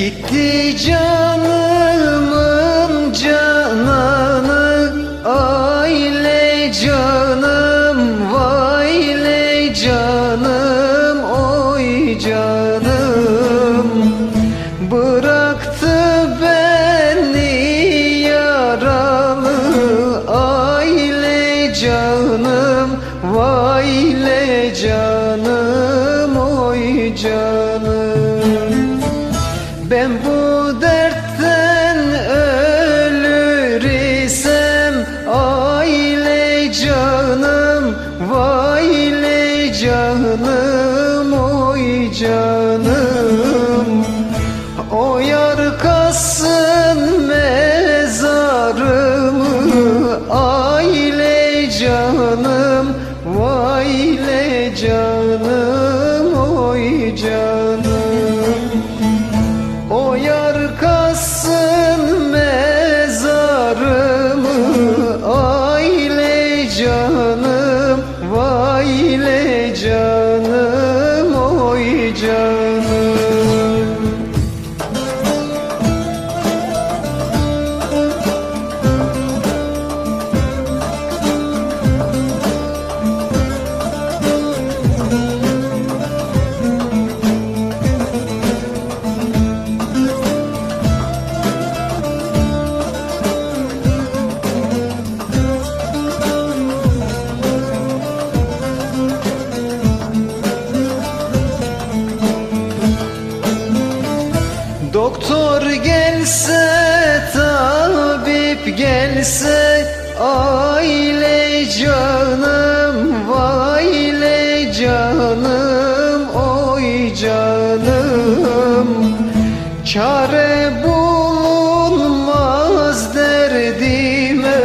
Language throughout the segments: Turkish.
Gitti canımın cananı Aile canım vayle canım Oy canım. Bıraktı beni yaralı Aile canım vayle canım Oy canım ben bu dertten ölür isem Aile canım, vayle canım, oy canım. O yar kassın mezarımı Aile canım, vayle canım, oy canım tabip gelse Aile canım, vayle canım, oy canım. Çare bulunmaz derdime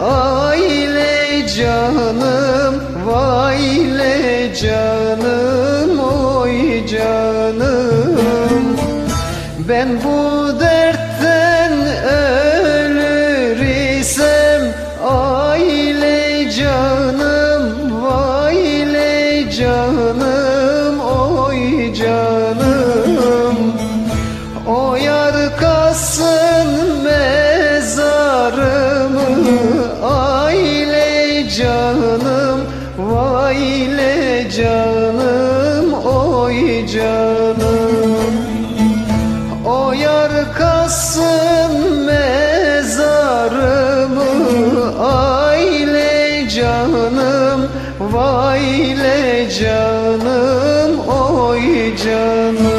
Aile canım, vayle canım, oy canım. Ben bu kassın mezarımı Aile canım, vayle canım, oy canım. O yar kassın mezarımı Aile canım, vayle canım, oy canım